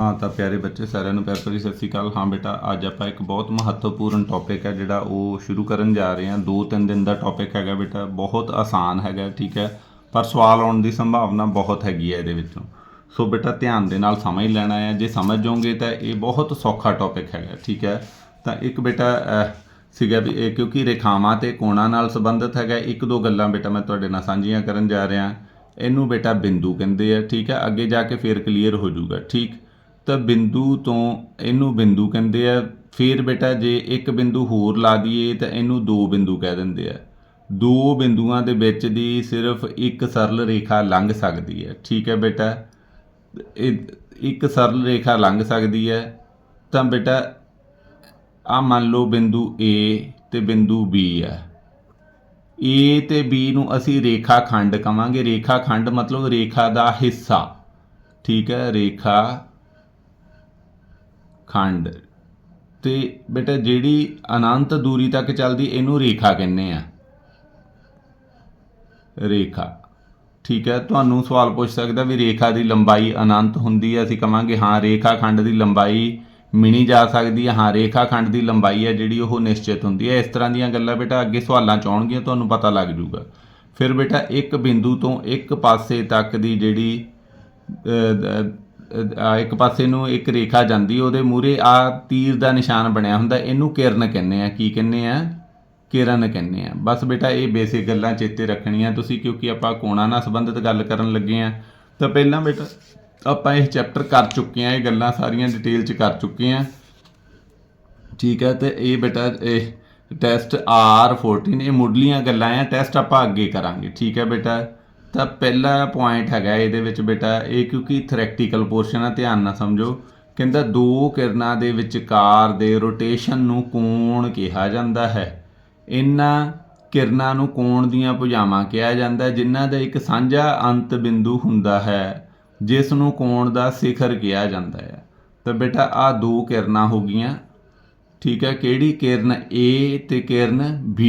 ਹਾਂ ਤਾਂ ਪਿਆਰੇ ਬੱਚੇ, ਸਾਰਿਆਂ ਨੂੰ ਪਿਆਰ ਭਰੀ ਸਤਿ ਸ਼੍ਰੀ ਅਕਾਲ। ਹਾਂ ਬੇਟਾ, ਅੱਜ ਆਪਾਂ ਇੱਕ ਬਹੁਤ ਮਹੱਤਵਪੂਰਨ ਟੌਪਿਕ ਹੈ ਜਿਹੜਾ ਉਹ ਸ਼ੁਰੂ ਕਰਨ ਜਾ ਰਹੇ ਹਾਂ। ਦੋ ਤਿੰਨ ਦਿਨ ਦਾ ਟੌਪਿਕ ਹੈਗਾ ਬੇਟਾ, ਬਹੁਤ ਆਸਾਨ ਹੈਗਾ, ਠੀਕ ਹੈ? ਪਰ ਸਵਾਲ ਆਉਣ ਦੀ ਸੰਭਾਵਨਾ ਬਹੁਤ ਹੈਗੀ ਹੈ ਇਹਦੇ ਵਿੱਚੋਂ। ਸੋ ਬੇਟਾ, ਧਿਆਨ ਦੇ ਨਾਲ ਸਮਝ ਲੈਣਾ ਹੈ। ਜੇ ਸਮਝ ਜਾਓਗੇ ਤਾਂ ਇਹ ਬਹੁਤ ਸੌਖਾ ਟੌਪਿਕ ਹੈਗਾ, ਠੀਕ ਹੈ? ਤਾਂ ਇੱਕ ਬੇਟਾ ਸੀਗਾ ਵੀ ਇਹ ਕਿਉਂਕਿ ਰੇਖਾਵਾਂ ਤੇ ਕੋਣਾਂ ਨਾਲ ਸੰਬੰਧਿਤ ਹੈਗਾ। ਇੱਕ ਦੋ ਗੱਲਾਂ ਬੇਟਾ ਮੈਂ ਤੁਹਾਡੇ ਨਾਲ ਸਾਂਝੀਆਂ ਕਰਨ ਜਾ ਰਿਹਾ। ਇਹਨੂੰ ਬੇਟਾ ਬਿੰਦੂ ਕਹਿੰਦੇ ਆ, ਠੀਕ ਹੈ? ਅੱਗੇ ਜਾ ਕੇ ਫੇਰ ਕਲੀਅਰ ਹੋ ਜਾਊਗਾ, ਠੀਕ? ਤਾਂ ਬਿੰਦੂ ਤੋਂ ਇਹਨੂੰ ਬਿੰਦੂ ਕਹਿੰਦੇ ਆ। ਫਿਰ ਬੇਟਾ ਜੇ ਇੱਕ ਬਿੰਦੂ ਹੋਰ ਲਾ ਦਈਏ ਤਾਂ ਇਹਨੂੰ ਦੋ ਬਿੰਦੂ ਕਹਿ ਦਿੰਦੇ ਆ। ਦੋ ਬਿੰਦੂਆਂ ਦੇ ਵਿੱਚ ਦੀ ਸਿਰਫ ਇੱਕ ਸਰਲ ਰੇਖਾ ਲੰਘ ਸਕਦੀ ਹੈ। ਠੀਕ ਹੈ ਬੇਟਾ? ਇਹ ਇੱਕ ਸਰਲ ਰੇਖਾ ਲੰਘ ਸਕਦੀ ਹੈ। ਤਾਂ ਬੇਟਾ, ਆ ਮੰਨ ਲਓ ਬਿੰਦੂ A ਤੇ ਬਿੰਦੂ B ਹੈ। A ਤੇ B ਨੂੰ ਅਸੀਂ ਰੇਖਾ ਖੰਡ ਕਵਾਂਗੇ। ਰੇਖਾ ਖੰਡ ਮਤਲਬ ਰੇਖਾ ਦਾ ਹਿੱਸਾ। ਠੀਕ ਹੈ? ਰੇਖਾ ਖੰਡ। ਤੇ ਬੇਟਾ, ਜਿਹੜੀ ਅਨੰਤ ਦੂਰੀ ਤੱਕ ਚੱਲਦੀ, ਇਹਨੂੰ ਰੇਖਾ ਕਹਿੰਦੇ ਆ। ਰੇਖਾ। ਠੀਕ ਹੈ, ਤੁਹਾਨੂੰ ਸਵਾਲ ਪੁੱਛ ਸਕਦਾ ਵੀ ਰੇਖਾ ਦੀ ਲੰਬਾਈ ਅਨੰਤ ਹੁੰਦੀ ਹੈ, ਅਸੀਂ ਕਵਾਂਗੇ, ਹਾਂ, ਰੇਖਾ ਖੰਡ ਦੀ ਲੰਬਾਈ ਮਿਣੀ ਜਾ ਸਕਦੀ ਹੈ, ਹਾਂ, ਰੇਖਾ ਖੰਡ ਦੀ ਲੰਬਾਈ ਹੈ ਜਿਹੜੀ ਉਹ ਨਿਸ਼ਚਿਤ ਹੁੰਦੀ ਹੈ। ਇਸ ਤਰ੍ਹਾਂ ਦੀਆਂ ਗੱਲਾਂ ਬੇਟਾ, ਅੱਗੇ ਸਵਾਲਾਂ ਚ ਆਉਣਗੀਆਂ, ਤੁਹਾਨੂੰ ਪਤਾ ਲੱਗ ਜਾਊਗਾ। ਫਿਰ ਬੇਟਾ, ਇੱਕ ਬਿੰਦੂ ਤੋਂ ਇੱਕ ਪਾਸੇ ਤੱਕ ਦੀ ਜਿਹੜੀ ਇੱਕ ਪਾਸੇ ਨੂੰ ਇੱਕ ਰੇਖਾ ਜਾਂਦੀ, ਉਹਦੇ ਮੂਰੇ ਆ ਤੀਰ ਦਾ ਨਿਸ਼ਾਨ ਬਣਿਆ ਹੁੰਦਾ। ਇਹਨੂੰ ਕਿਰਨ ਕਹਿੰਦੇ ਆ। ਕੀ ਕਹਿੰਦੇ ਆ? ਕਿਰਨ ਕਹਿੰਦੇ ਆ। ਬਸ ਬੇਟਾ, ਇਹ ਬੇਸਿਕ ਗੱਲਾਂ ਚੇਤੇ ਰੱਖਣੀਆਂ ਤੁਸੀਂ, ਕਿਉਂਕਿ ਆਪਾਂ ਕੋਣਾ ਨਾਲ ਸੰਬੰਧਿਤ ਗੱਲ ਕਰਨ ਲੱਗੇ ਆ। ਤਾਂ ਪਹਿਲਾਂ ਬੇਟਾ, ਆਪਾਂ ਇਹ ਚੈਪਟਰ ਕਰ ਚੁੱਕੇ ਆ, ਇਹ ਗੱਲਾਂ ਸਾਰੀਆਂ ਡਿਟੇਲ ਚ ਕਰ ਚੁੱਕੇ ਆ। ਠੀਕ ਹੈ ਤੇ ਇਹ ਬੇਟਾ, ਇਹ ਟੈਸਟ R14 ਇਹ ਮੁੱਢਲੀਆਂ ਗੱਲਾਂ ਆ। ਟੈਸਟ ਆਪਾਂ ਅੱਗੇ ਕਰਾਂਗੇ। ਠੀਕ ਹੈ ਬੇਟਾ? ਤਾਂ ਪਹਿਲਾ ਪੁਆਇੰਟ ਹੈਗਾ ਇਹਦੇ ਵਿੱਚ ਬੇਟਾ, ਇਹ ਕਿਉਂਕਿ ਥਿਓਰੈਟੀਕਲ ਪੋਰਸ਼ਨ ਆ, ਧਿਆਨ ਨਾਲ ਸਮਝੋ। ਕਹਿੰਦਾ ਦੋ ਕਿਰਨਾਂ ਦੇ ਵਿਚਕਾਰ ਦੇ ਰੋਟੇਸ਼ਨ ਨੂੰ ਕੋਣ ਕਿਹਾ ਜਾਂਦਾ ਹੈ। ਇਹਨਾਂ ਕਿਰਨਾਂ ਨੂੰ ਕੋਣ ਦੀਆਂ ਭੁਜਾਵਾਂ ਕਿਹਾ ਜਾਂਦਾ ਜਿਨ੍ਹਾਂ ਦਾ ਇੱਕ ਸਾਂਝਾ ਅੰਤ ਬਿੰਦੂ ਹੁੰਦਾ ਹੈ, ਜਿਸ ਨੂੰ ਕੋਣ ਦਾ ਸਿਖਰ ਕਿਹਾ ਜਾਂਦਾ ਹੈ। ਤਾਂ ਬੇਟਾ, ਆ ਦੋ ਕਿਰਨਾਂ ਹੋ ਗਈਆਂ। ਠੀਕ ਹੈ, ਕਿਹੜੀ ਕਿਰਨ A ਤੇ ਕਿਰਨ B?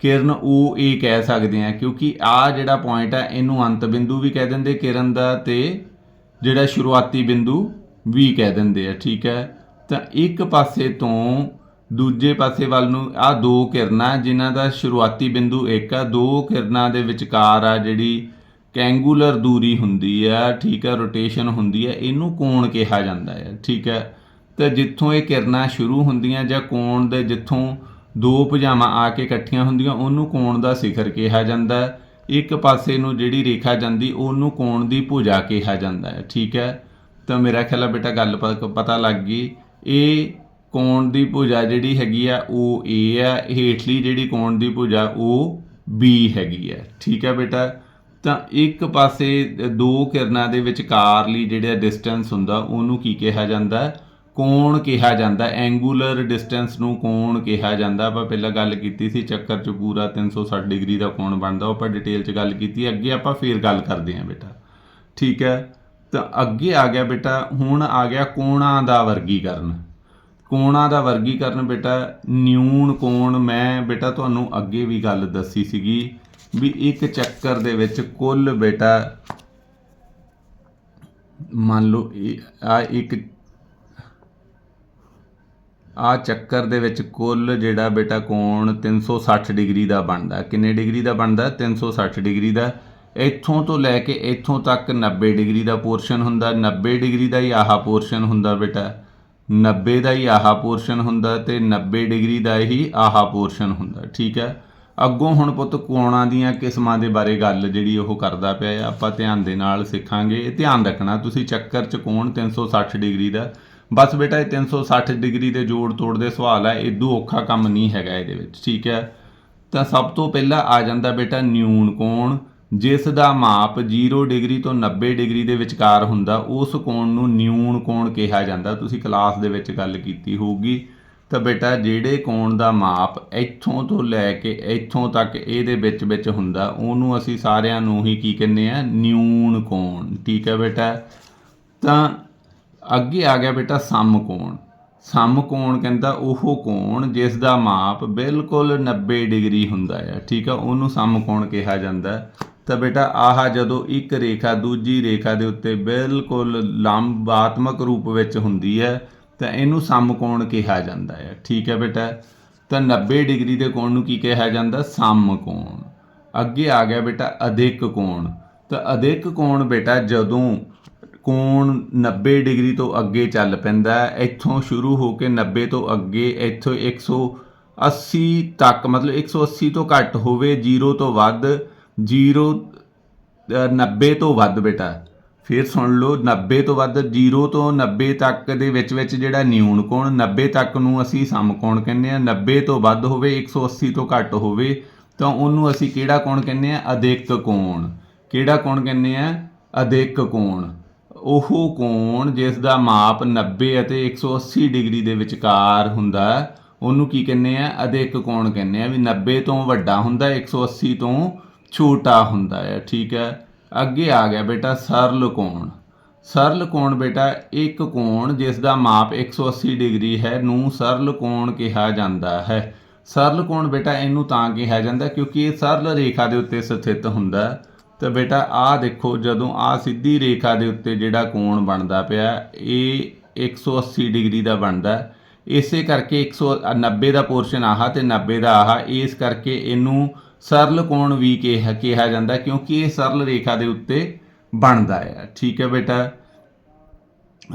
ਕਿਰਨ ਉਹ ਇਹ ਕਹਿ ਸਕਦੇ ਆ, ਕਿਉਂਕਿ ਆ ਜਿਹੜਾ ਪੁਆਇੰਟ ਆ, ਇਹਨੂੰ ਅੰਤ ਬਿੰਦੂ ਵੀ ਕਹਿ ਦਿੰਦੇ, ਕਿਰਨ ਦਾ ਤੇ ਜਿਹੜਾ ਸ਼ੁਰੂਆਤੀ ਬਿੰਦੂ ਵੀ ਕਹਿ ਦਿੰਦੇ ਆ, ਠੀਕ ਹੈ? ਤਾਂ ਇੱਕ ਪਾਸੇ ਤੋਂ ਦੂਜੇ ਪਾਸੇ ਵੱਲ ਨੂੰ ਆ ਦੋ ਕਿਰਨਾਂ, ਜਿਨ੍ਹਾਂ ਦਾ ਸ਼ੁਰੂਆਤੀ ਬਿੰਦੂ ਇੱਕ ਆ, ਦੋ ਕਿਰਨਾਂ ਦੇ ਵਿਚਕਾਰ ਆ ਜਿਹੜੀ ਕੈਂਗੂਲਰ ਦੂਰੀ ਹੁੰਦੀ ਆ, ਠੀਕ ਆ ਰੋਟੇਸ਼ਨ ਹੁੰਦੀ ਹੈ ਇਹਨੂੰ ਕੋਣ ਕਿਹਾ ਜਾਂਦਾ ਹੈ ਠੀਕ ਹੈ? ਤੇ ਜਿੱਥੋਂ ਇਹ ਕਿਰਨਾਂ ਸ਼ੁਰੂ ਹੁੰਦੀਆਂ ਜਾਂ ਕੋਣ ਦੇ ਜਿੱਥੋਂ ਦੋ ਭੁਜਾਵਾਂ ਆ ਕੇ ਇਕੱਠੀਆਂ ਹੁੰਦੀਆਂ, ਉਹਨੂੰ ਕੋਣ ਦਾ ਸਿਖਰ ਕਿਹਾ ਜਾਂਦਾ ਹੈ? ਇੱਕ ਪਾਸੇ ਨੂੰ ਜਿਹੜੀ ਰੇਖਾ ਜਾਂਦੀ, ਉਹਨੂੰ ਕੋਣ ਦੀ ਭੁਜਾ ਕਿਹਾ ਜਾਂਦਾ ਹੈ? ਠੀਕ ਹੈ? ਤਾਂ ਮੇਰਾ ਖਿਆਲ ਆ ਬੇਟਾ, ਗੱਲ ਪ- ਪਤਾ ਲੱਗ ਗਈ। ਇਹ ਕੋਣ ਦੀ ਭੁਜਾ ਜਿਹੜੀ ਹੈਗੀ ਆ, ਉਹ A ਹੈ। ਹੇਠਲੀ ਜਿਹੜੀ ਕੋਣ ਦੀ ਭੁਜਾ, ਉਹ B ਹੈਗੀ ਹੈ। ਠੀਕ ਹੈ ਬੇਟਾ? ਤਾਂ ਇੱਕ ਪਾਸੇ ਦੋ ਕਿਰਨਾਂ ਦੇ ਵਿਚਕਾਰਲੀ ਜਿਹੜਾ ਡਿਸਟੈਂਸ ਹੁੰਦਾ, ਉਹਨੂੰ ਕੀ ਕਿਹਾ ਜਾਂਦਾ ਹੈ? ਕੋਣ ਕਿਹਾ ਜਾਂਦਾ? ਐਂਗੂਲਰ ਡਿਸਟੈਂਸ ਨੂੰ ਕੋਣ ਕਿਹਾ ਜਾਂਦਾ? ਆਪਾਂ ਪਹਿਲਾਂ ਗੱਲ ਕੀਤੀ ਸੀ, ਚੱਕਰ 'ਚ ਪੂਰਾ 360 ਡਿਗਰੀ ਦਾ ਕੋਣ ਬਣਦਾ, ਉਹ ਆਪਾਂ ਡਿਟੇਲ 'ਚ ਗੱਲ ਕੀਤੀ ਅੱਗੇ ਆਪਾਂ ਫੇਰ ਗੱਲ ਕਰਦੇ ਹਾਂ ਬੇਟਾ। ਠੀਕ ਹੈ? ਤਾਂ ਅੱਗੇ ਆ ਗਿਆ ਬੇਟਾ, ਹੁਣ ਆ ਗਿਆ ਕੋਣਾਂ ਦਾ ਵਰਗੀਕਰਨ। ਕੋਣਾਂ ਦਾ ਵਰਗੀਕਰਨ ਬੇਟਾ, ਨਿਊਨ ਕੋਣ, ਮੈਂ ਬੇਟਾ ਤੁਹਾਨੂੰ ਅੱਗੇ ਵੀ ਗੱਲ ਦੱਸੀ ਸੀਗੀ ਵੀ ਇੱਕ ਚੱਕਰ ਦੇ ਵਿੱਚ ਕੁੱਲ ਬੇਟਾ, ਮੰਨ ਲਓ ਆ ਇੱਕ ਆ ਚੱਕਰ ਦੇ ਵਿੱਚ ਕੁੱਲ ਜਿਹੜਾ ਬੇਟਾ ਕੋਣ 360 ਡਿਗਰੀ ਦਾ ਬਣਦਾ। ਕਿੰਨੇ ਡਿਗਰੀ ਦਾ ਬਣਦਾ? 360 ਡਿਗਰੀ ਦਾ। ਇੱਥੋਂ ਤੋਂ ਲੈ ਕੇ ਇੱਥੋਂ ਤੱਕ 90 ਡਿਗਰੀ ਦਾ ਪੋਰਸ਼ਨ ਹੁੰਦਾ। 90 ਡਿਗਰੀ ਦਾ ਹੀ ਆਹਾ ਪੋਰਸ਼ਨ ਹੁੰਦਾ ਬੇਟਾ। 90 ਦਾ ਹੀ ਆਹਾ ਪੋਰਸ਼ਨ ਹੁੰਦਾ ਤੇ 90 ਡਿਗਰੀ ਦਾ ਹੀ ਆਹਾ ਪੋਰਸ਼ਨ ਹੁੰਦਾ। ਠੀਕ ਹੈ? ਅੱਗੋਂ ਹੁਣ ਪੁੱਤ ਕੋਣਾਂ ਦੀਆਂ ਕਿਸਮਾਂ ਦੇ ਬਾਰੇ ਗੱਲ ਜਿਹੜੀ ਉਹ ਕਰਦਾ ਪਿਆ ਆਪਾਂ ਧਿਆਨ ਦੇ ਨਾਲ ਸਿੱਖਾਂਗੇ। ਇਹ ਧਿਆਨ ਰੱਖਣਾ। ਤੁਸੀਂ ਚੱਕਰ 'ਚ ਕੋਣ 360 ਡਿਗਰੀ ਦਾ। ਬਸ ਬੇਟਾ, ਇਹ 360 ਡਿਗਰੀ ਦੇ ਜੋੜ ਤੋੜ ਦੇ ਸਵਾਲ ਹੈ ਇਦੋਂ ਔਖਾ ਕੰਮ ਨਹੀਂ ਹੈਗਾ ਇਹਦੇ ਵਿੱਚ, ਠੀਕ ਹੈ? ਤਾਂ ਸਭ ਤੋਂ ਪਹਿਲਾਂ ਆ ਜਾਂਦਾ ਬੇਟਾ ਨਿਊਨ ਕੋਣ, ਜਿਸ ਦਾ ਮਾਪ 0 ਡਿਗਰੀ ਤੋਂ 90 ਡਿਗਰੀ ਦੇ ਵਿਚਕਾਰ ਹੁੰਦਾ, ਉਸ ਕੋਣ ਨੂੰ ਨਿਊਨ ਕੋਣ ਕਿਹਾ ਜਾਂਦਾ। ਤੁਸੀਂ ਕਲਾਸ ਦੇ ਵਿੱਚ ਗੱਲ ਕੀਤੀ ਹੋਊਗੀ। ਤਾਂ ਬੇਟਾ, ਜਿਹੜੇ ਕੋਣ ਦਾ ਮਾਪ ਇੱਥੋਂ ਤੋਂ ਲੈ ਕੇ ਇੱਥੋਂ ਤੱਕ ਇਹਦੇ ਵਿੱਚ ਵਿੱਚ ਹੁੰਦਾ, ਉਹਨੂੰ ਅਸੀਂ ਸਾਰਿਆਂ ਨੂੰ ਹੀ ਕੀ ਕਹਿੰਦੇ ਆ? ਨਿਊਨ ਕੋਣ, ਠੀਕ ਹੈ ਬੇਟਾ? ਤਾਂ ਅੱਗੇ ਆ ਗਿਆ ਬੇਟਾ ਸਮ ਕੋਣ। ਸਮ ਕੋਣ ਕਹਿੰਦਾ ਉਹ ਕੋਣ ਜਿਸ ਦਾ ਮਾਪ ਬਿਲਕੁਲ 90 ਡਿਗਰੀ ਹੁੰਦਾ ਹੈ। ਠੀਕ ਆ, ਉਹਨੂੰ ਸਮ ਕੋਣ ਕਿਹਾ ਜਾਂਦਾ ਤਾਂ ਬੇਟਾ ਆਹ ਜਦੋਂ ਇੱਕ ਰੇਖਾ ਦੂਜੀ ਰੇਖਾ ਦੇ ਉੱਤੇ ਬਿਲਕੁਲ ਲੰਬਾਤਮਕ ਰੂਪ ਵਿੱਚ ਹੁੰਦੀ ਹੈ, ਤਾਂ ਇਹਨੂੰ ਸਮਕੋਣ ਕਿਹਾ ਜਾਂਦਾ ਹੈ। ਠੀਕ ਹੈ ਬੇਟਾ, ਤਾਂ 90 ਡਿਗਰੀ ਦੇ ਕੋਣ ਨੂੰ ਕੀ ਕਿਹਾ ਜਾਂਦਾ? ਸਮਕੋਣ ਅੱਗੇ ਆ ਗਿਆ ਬੇਟਾ ਅਧਿਕ ਕੋਣ। ਤਾਂ ਅਧਿਕ ਕੋਣ ਬੇਟਾ ਜਦੋਂ ਕੋਣ 90 ਡਿਗਰੀ ਤੋਂ ਅੱਗੇ ਚੱਲ ਪੈਂਦਾ ਹੈ, ਇੱਥੋਂ ਸ਼ੁਰੂ ਹੋ ਕੇ 90 ਤੋਂ ਅੱਗੇ ਇੱਥੋਂ 180 ਤੱਕ ਮਤਲਬ 180 ਤੋਂ ਘੱਟ ਹੋਵੇ 0 ਤੋਂ ਵੱਧ 0 90 ਤੋਂ ਵੱਧ ਬੇਟਾ। ਫਿਰ ਸੁਣ ਲਓ 90 ਤੋਂ ਵੱਧ 0 ਤੋਂ 90 ਤੱਕ ਦੇ ਵਿੱਚ ਵਿੱਚ ਜਿਹੜਾ ਨਿਊਨ ਕੋਣ 90 ਤੱਕ ਨੂੰ ਅਸੀਂ ਸਮਕੋਣ ਕਹਿੰਦੇ ਆ 90 ਤੋਂ ਵੱਧ ਹੋਵੇ 180 ਤੋਂ ਘੱਟ ਹੋਵੇ ਤਾਂ ਉਹਨੂੰ ਅਸੀਂ ਕਿਹੜਾ ਕੋਣ ਕਹਿੰਦੇ ਆ ਅਧਿਕ ਕੋਣ। ਕਿਹੜਾ ਕੋਣ ਕਹਿੰਦੇ ਆ ਅਧਿਕ ਕੋਣ। ਉਹ ਕੋਣ ਜਿਸ ਦਾ ਮਾਪ 90 ਅਤੇ 180 ਡਿਗਰੀ ਦੇ ਵਿਚਕਾਰ ਹੁੰਦਾ ਉਹਨੂੰ ਕੀ ਕਹਿੰਦੇ ਆ? ਅਧਿਕ ਕੋਣ ਕਹਿੰਦੇ ਆ? ਵੀ 90 ਤੋਂ ਵੱਡਾ ਹੁੰਦਾ 180 ਤੋਂ ਛੋਟਾ ਹੁੰਦਾ ਹੈ। ਠੀਕ ਹੈ। ਅੱਗੇ ਆ ਗਿਆ ਬੇਟਾ ਸਰਲ ਕੋਣ। ਸਰਲ ਕੋਣ ਬੇਟਾ, ਇੱਕ ਕੋਣ ਜਿਸ ਦਾ ਮਾਪ 180 ਡਿਗਰੀ ਹੈ, ਨੂੰ ਸਰਲ ਕੋਣ ਕਿਹਾ ਜਾਂਦਾ ਹੈ। ਸਰਲ ਕੋਣ ਬੇਟਾ, ਇਹਨੂੰ ਤਾਂ ਕਿਹਾ ਜਾਂਦਾ ਕਿਉਂਕਿ ਇਹ ਸਰਲ ਰੇਖਾ ਦੇ ਉੱਤੇ ਸਥਿਤ ਹੁੰਦਾ ਹੈ। ਤਾਂ ਬੇਟਾ, ਆਹ ਦੇਖੋ, ਜਦੋਂ ਆਹ ਸਿੱਧੀ ਰੇਖਾ ਦੇ ਉੱਤੇ ਜਿਹੜਾ ਕੋਣ ਬਣਦਾ ਪਿਆ, ਇਹ 180 ਡਿਗਰੀ ਦਾ ਬਣਦਾ। ਇਸੇ ਕਰਕੇ 190 ਦਾ ਪੋਰਸ਼ਨ ਆਹਾ ਤੇ 90 ਦਾ ਆਹਾ, ਇਸ ਕਰਕੇ ਇਹਨੂੰ ਸਰਲ ਕੋਣ ਵੀ ਕਿਹਾ ਕਿਹਾ ਜਾਂਦਾ, ਕਿਉਂਕਿ ਇਹ ਸਰਲ ਰੇਖਾ ਦੇ ਉੱਤੇ ਬਣਦਾ ਹੈ ਠੀਕ ਹੈ ਬੇਟਾ?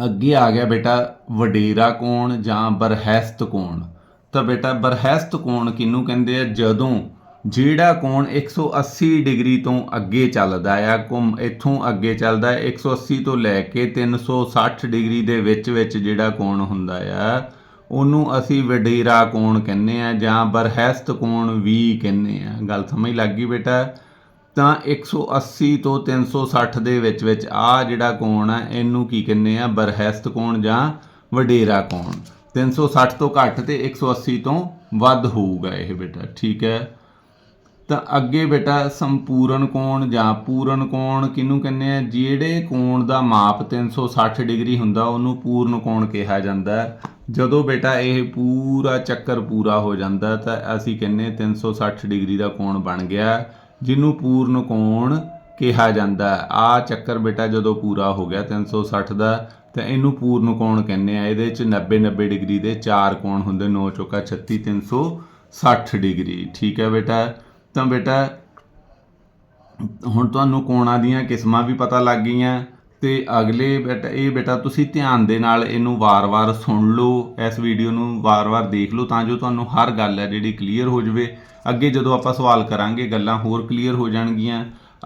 ਅੱਗੇ ਆ ਗਿਆ ਬੇਟਾ, ਵਡੇਰਾ ਕੋਣ ਜਾਂ ਬਰਹੈਸਤ ਕੋਣ? ਤਾਂ ਬੇਟਾ, ਬਰਹੈਸਤ ਕੋਣ ਕਿਹਨੂੰ ਕਹਿੰਦੇ ਆ? ਜਦੋਂ ਜਿਹੜਾ ਕੋਣ 180 ਡਿਗਰੀ ਤੋਂ ਅੱਗੇ ਚੱਲਦਾ ਆ, ਘੁੰਮ ਇੱਥੋਂ ਅੱਗੇ ਚੱਲਦਾ ਹੈ 180 ਤੋਂ ਲੈ ਕੇ 360 ਡਿਗਰੀ ਦੇ ਵਿੱਚ ਵਿੱਚ ਜਿਹੜਾ ਕੋਣ ਹੁੰਦਾ ਆ, ਉਹਨੂੰ ਅਸੀਂ ਵਡੇਰਾ ਕੋਣ ਕਹਿੰਦੇ ਆ ਜਾਂ ਬਰਹੈਸਤ ਕੋਣ ਵੀ ਕਹਿੰਦੇ ਆ। ਗੱਲ ਸਮਝ ਲੱਗ ਗਈ ਬੇਟਾ? ਤਾਂ 180 ਤੋਂ 360 ਦੇ ਵਿੱਚ ਵਿੱਚ ਆ ਜਿਹੜਾ ਕੋਣ ਆ, ਇਹਨੂੰ ਕੀ ਕਹਿੰਦੇ ਆ? ਬਰਹਸਤ ਕੋਣ ਜਾਂ ਵਡੇਰਾ ਕੋਣ। 360 ਤੋਂ ਘੱਟ ਤੇ 180 ਤੋਂ ਵੱਧ ਹੋਊਗਾ ਇਹ ਬੇਟਾ, ਠੀਕ ਹੈ? ਤਾਂ ਅੱਗੇ ਬੇਟਾ ਸੰਪੂਰਨ ਕੋਣ ਜਾਂ ਪੂਰਨ ਕੋਣ ਕਿਹਨੂੰ ਕਹਿੰਦੇ ਆ? ਜਿਹੜੇ ਕੋਣ ਦਾ ਮਾਪ 360 ਡਿਗਰੀ ਹੁੰਦਾ, ਉਹਨੂੰ ਪੂਰਨ ਕੋਣ ਕਿਹਾ ਜਾਂਦਾ ਜਦੋਂ ਬੇਟਾ ਇਹ ਪੂਰਾ ਚੱਕਰ ਪੂਰਾ ਹੋ ਜਾਂਦਾ, ਤਾਂ ਅਸੀਂ ਕਹਿੰਦੇ 360 ਡਿਗਰੀ ਦਾ ਕੋਣ ਬਣ ਗਿਆ, ਜਿਹਨੂੰ ਪੂਰਨ ਕੋਣ ਕਿਹਾ ਜਾਂਦਾ ਆ ਚੱਕਰ ਬੇਟਾ ਜਦੋਂ ਪੂਰਾ ਹੋ ਗਿਆ 360 ਦਾ, ਤਾਂ ਇਹਨੂੰ ਪੂਰਨ ਕੋਣ ਕਹਿੰਦੇ ਆ। ਇਹਦੇ ਚ 90 90 ਡਿਗਰੀ ਦੇ ਚਾਰ ਕੋਣ ਹੁੰਦੇ 9 ਚੌਕਾ 36 360 ਡਿਗਰੀ। ਠੀਕ ਹੈ ਬੇਟਾ? ਤਾਂ ਬੇਟਾ, ਹੁਣ ਤੁਹਾਨੂੰ ਕੋਣਾਂ ਦੀਆਂ ਕਿਸਮਾਂ ਵੀ ਪਤਾ ਲੱਗ ਗਈਆਂ ਤੇ ਅਗਲੇ ਬੇਟਾ, ਇਹ ਬੇਟਾ ਤੁਸੀਂ ਧਿਆਨ ਦੇ ਨਾਲ ਇਹਨੂੰ ਵਾਰ-ਵਾਰ ਸੁਣ ਲਓ, ਇਸ ਵੀਡੀਓ ਨੂੰ ਵਾਰ-ਵਾਰ ਦੇਖ ਲਓ ਤਾਂ ਜੋ ਤੁਹਾਨੂੰ ਹਰ ਗੱਲ ਹੈ ਜਿਹੜੀ ਕਲੀਅਰ ਹੋ ਜਾਵੇ। ਅੱਗੇ ਜਦੋਂ ਆਪਾਂ ਸਵਾਲ ਕਰਾਂਗੇ, ਗੱਲਾਂ ਹੋਰ ਕਲੀਅਰ ਹੋ ਜਾਣਗੀਆਂ।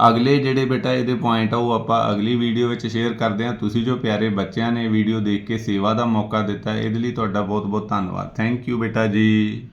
ਅਗਲੇ ਜਿਹੜੇ ਬੇਟਾ ਇਹਦੇ ਪੁਆਇੰਟ ਆ ਉਹ ਆਪਾਂ ਅਗਲੀ ਵੀਡੀਓ ਵਿੱਚ ਸ਼ੇਅਰ ਕਰਦੇ ਹਾਂ। ਤੁਸੀਂ ਜੋ ਪਿਆਰੇ ਬੱਚਿਆਂ ਨੇ ਵੀਡੀਓ ਦੇਖ ਕੇ ਸੇਵਾ ਦਾ ਮੌਕਾ ਦਿੱਤਾ, ਇਹਦੇ ਲਈ ਤੁਹਾਡਾ ਬਹੁਤ-ਬਹੁਤ ਧੰਨਵਾਦ। ਥੈਂਕ ਯੂ ਬੇਟਾ ਜੀ।